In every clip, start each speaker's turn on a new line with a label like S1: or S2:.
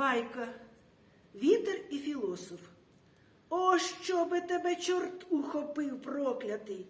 S1: Байка. Вітер і філософ. О, що би тебе чорт ухопив, проклятий.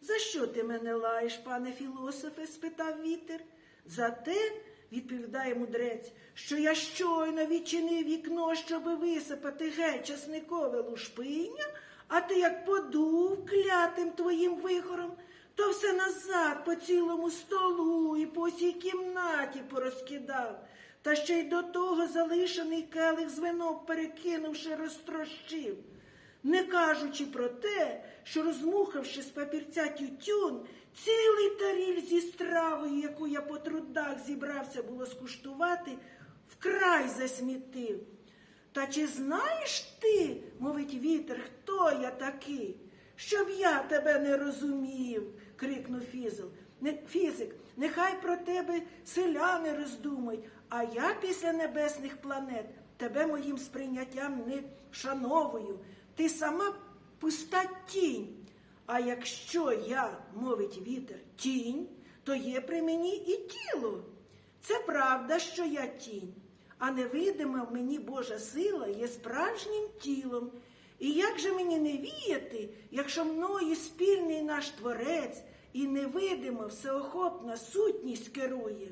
S1: За що ти мене лаєш, пане філософе? спитав вітер. За те, відповідає мудрець, що я щойно відчинив вікно, щоби висипати геть часникове лушпиння, а ти як подув клятим твоїм вихором, то все назад по цілому столу і по всій кімнаті порозкидав, та ще й до того залишений келих з вином перекинувши, розтрощив. Не кажучи про те, що розмухавши з папірця тютюн, цілий таріль зі стравою, яку я по трудах зібрався було скуштувати, вкрай засмітив. Та чи знаєш ти, мовить вітер, хто я такий? Щоб я тебе не розумів, крикнув фізик. Фізик, нехай про тебе селяни роздумають, а я після небесних планет тебе моїм сприйняттям не вшановую. Ти сама пуста тінь. А якщо я, мовить вітер, тінь, то є при мені і тіло. Це правда, що я тінь, а невидима в мені Божа сила є справжнім тілом. І як же мені не віяти, якщо мною спільний наш творець і невидима всеохопна сутність керує?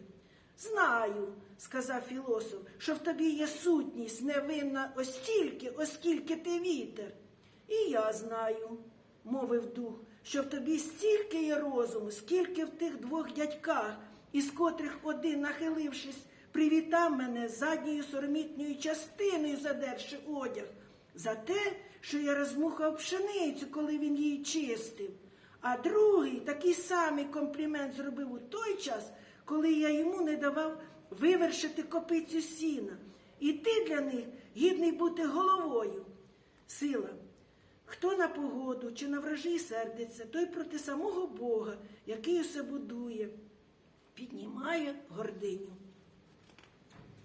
S1: Знаю, сказав філософ, що в тобі є сутність невинна остільки, оскільки ти вітер. І я знаю, мовив дух, що в тобі стільки є розуму, скільки в тих двох дядьках, із котрих один, нахилившись, привітав мене задньою соромітньою частиною, задерши одяг, за те, що я розмухав пшеницю, коли він її чистив. А другий такий самий комплімент зробив у той час, коли я йому не давав вивершити копицю сіна. І ти для них гідний бути головою. Сила. Хто на погоду чи на вражі сердиться, той проти самого Бога, який усе будує, піднімає гординю.